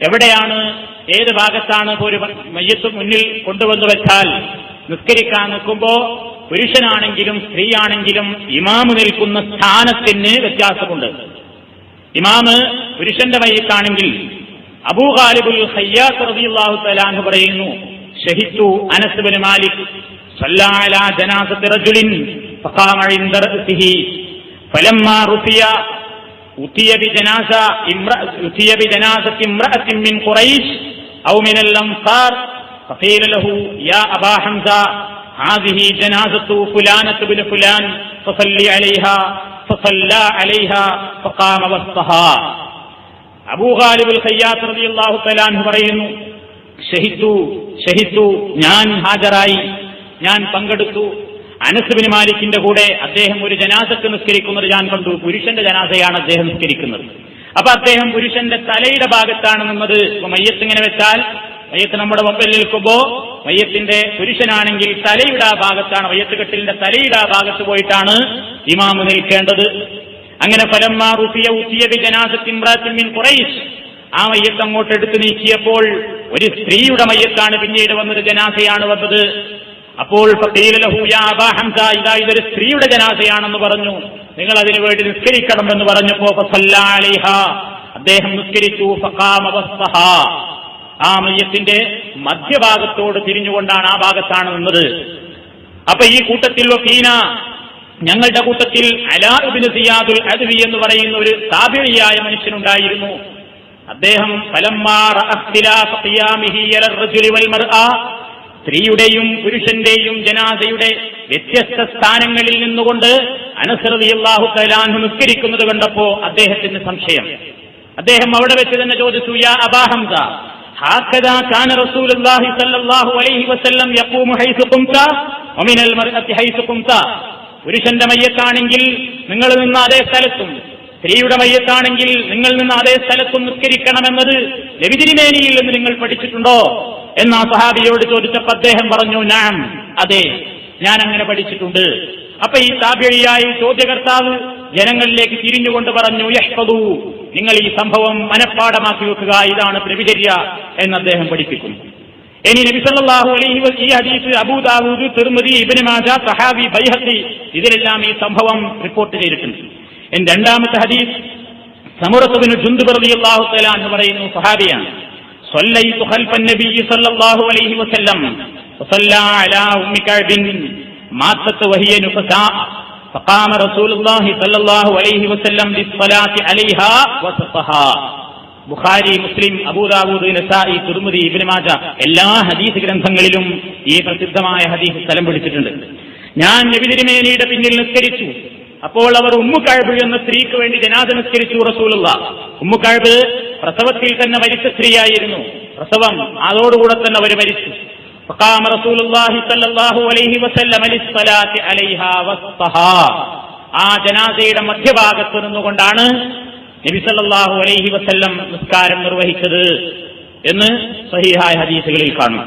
എവിടെയാണ് ഏത് ഭാഗത്താണ് ഒരു മയ്യത്ത് മുന്നിൽ കൊണ്ടുവന്നു വെച്ചാൽ നിസ്കരിക്കാൻ നിൽക്കുമ്പോ പുരുഷനാണെങ്കിലും സ്ത്രീയാണെങ്കിലും ഇമാമ് നിൽക്കുന്ന സ്ഥാനത്തിന് വ്യത്യാസമുണ്ട്. ഇമാമ് പുരുഷന്റെ മയ്യത്താണെങ്കിൽ അബൂ ഖാലിബുൽ ഹയ്യാസ് പറയുന്നു ഷഹിത്തു അനസ് ബിൻ മാലിക് ജനാസത്ത് റജുലിൻ ഫഖാമ رأسه فلما رفي أتي بجنازة امرأة أتي بجنازة امرأة من قريش أو من الأنصار فقيل له يا أبا حمزة هذه جنازة فلانة بن فلان فصلي عليها فصلى عليها فقام وسطها അബൂ ഖാലിബുൽ ഖയ്യാത്ത് റളിയല്ലാഹു തആല അൻഹു പറയുന്നു ഷഹിദു ഷഹിദു ഞാൻ ഹാജരായി ഞാൻ പങ്കെടുത്തു അനസ് ബിൻ മാലിക്കിന്റെ കൂടെ അദ്ദേഹം ഒരു ജനാസക്ക് നിസ്കരിക്കുന്നത് ഞാൻ കണ്ടു. പുരുഷന്റെ ജനാസയാണ് അദ്ദേഹം നിസ്കരിക്കുന്നത്. അപ്പൊ അദ്ദേഹം പുരുഷന്റെ തലയുടെ ഭാഗത്താണ് നിന്നത്. മയ്യത്ത് ഇങ്ങനെ വെച്ചാൽ മയ്യത്ത് നമ്മുടെ മുമ്പിൽ നിൽക്കുമ്പോ മയ്യത്തിന്റെ പുരുഷനാണെങ്കിൽ തലയുടെ ആ ഭാഗത്താണ് മയ്യത്ത് കെട്ടിലിന്റെ തലയുടെ ആ ഭാഗത്ത് പോയിട്ടാണ് ഇമാമ് നിൽക്കേണ്ടത്. അങ്ങനെ ഫലമ്മാ റുഫിയ ഉത്തിയത് ജനാസത്തിൻ കുറൈശ് ആ മയ്യത്ത് അങ്ങോട്ട് എടുത്തു നീക്കിയപ്പോൾ ഒരു സ്ത്രീയുടെ മയ്യത്താണ് പിന്നീട് വന്നത് ജനാസയാണ് വന്നത്. അപ്പോൾ ഇതൊരു സ്ത്രീയുടെ ജനാസയാണെന്ന് പറഞ്ഞു. നിങ്ങൾ അതിനു വേണ്ടി നിസ്കരിക്കണം എന്ന് പറഞ്ഞപ്പോ അദ്ദേഹം നിസ്കരിച്ചു ആ മയ്യത്തിന്റെ മധ്യഭാഗത്തോട് തിരിഞ്ഞുകൊണ്ടാണ് ആ ഭാഗത്താണ് നിന്നത്. അപ്പൊ ഈ കൂട്ടത്തിൽ വക്കീന ഞങ്ങളുടെ കൂട്ടത്തിൽ അലാബിന് സിയാദുൽ അദ്വി എന്ന് പറയുന്ന ഒരു താപിഴിയായ മനുഷ്യനുണ്ടായിരുന്നു. അദ്ദേഹം ഫലമ്മാർ സ്ത്രീയുടെയും പുരുഷന്റെയും ജനാസയുടെ വ്യത്യസ്ത സ്ഥാനങ്ങളിൽ നിന്നുകൊണ്ട് അനസറതി അള്ളാഹു തലാൻഹു നിസ്കരിക്കുന്നത് കണ്ടപ്പോ അദ്ദേഹത്തിന് സംശയം അദ്ദേഹം അവിടെ വെച്ച് തന്നെ ചോദിച്ചു യാ അബാഹംസ هكذا كان رسول الله صلى الله عليه وسلم يقوم حيث قمت ومن المرأة حيث قمت പുരുഷന്റെ മയ്യത്താണെങ്കിൽ നിങ്ങൾ നിന്ന് അതേ സ്ഥലത്തും സ്ത്രീയുടെ മയ്യത്താണെങ്കിൽ നിങ്ങൾ നിന്ന് അതേ സ്ഥലത്തും നിസ്കരിക്കണമെന്നത് ലവിതിരിമേനിയിൽ നിന്ന് നിങ്ങൾ പഠിച്ചിട്ടുണ്ടോ എന്ന് ആ സഹാബിയോട് ചോദിച്ചപ്പോൾ അദ്ദേഹം പറഞ്ഞു ഞാൻ അതെ ഞാൻ അങ്ങനെ പഠിച്ചിട്ടുണ്ട്. അപ്പൊ ഈ താപിഴിയായ ചോദ്യകർത്താവ് ജനങ്ങളിലേക്ക് തിരിഞ്ഞുകൊണ്ട് പറഞ്ഞു യഷ്പതു നിങ്ങൾ ഈ സംഭവം മനഃപ്പാടമാക്കി വെക്കുക ഇതാണ് പ്രവിചര്യ എന്ന് അദ്ദേഹം പഠിപ്പിക്കുന്നു. ഇനി നബിസല്ലാഹു അലൈഹി ഈ ഹദീസ് അബൂദാവൂദ് തിർമതി ഇബ്നു മാജ സഹാബി ബൈഹത്തി ഇതിലെല്ലാം ഈ സംഭവം റിപ്പോർട്ട് ചെയ്തിട്ടുണ്ട്. രണ്ടാമത്തെ ഹദീസ് സമുറത്തുബിന് ജുന്ദുബ് അള്ളാഹു തആല എന്ന് പറയുന്നു സഹാബിയാണ്. صليت خلف النبي صلى الله عليه وسلم وصلى على أم كعب ماتت وهي نفساء فقام رسول الله صلى الله عليه وسلم للصلاة عليها وسطها ബുഖാരി മുസ്ലിം അബൂദാബൂദ് നസായി തുർമുദി ഇബ്നു മാജ എല്ലാ ഹദീസ് ഗ്രന്ഥങ്ങളിലും ഈ പ്രസിദ്ധമായ ഹദീസ് സ്ഥലം പിടിച്ചിട്ടുണ്ട് ഞാൻ നബി തിരുമേനിയുടെ പിന്നിൽ നിസ്കരിച്ചു അപ്പോൾ അവർ ഉമ്മുക്കഴബ് എന്ന സ്ത്രീക്ക് വേണ്ടി ജനാദ നിസ്കരിച്ചു റസൂലുള്ള ഉമ്മുക്കഴബ് പ്രസവത്തിൽ തന്നെ മരിച്ച സ്ത്രീയായിരുന്നു പ്രസവം അതോടുകൂടെ തന്നെ അവർ മരിച്ചു فقام رسول الله صلى الله عليه وسلم للصلاة عليها وسطها ആ ജനാസയുടെ മധ്യഭാഗത്ത് നിന്നുകൊണ്ടാണ് നബി സല്ലല്ലാഹു അലൈഹി വസല്ലം നിസ്കാരം നിർവഹിച്ചത് എന്ന് സഹിഹായ ഹദീസുകളിൽ കാണും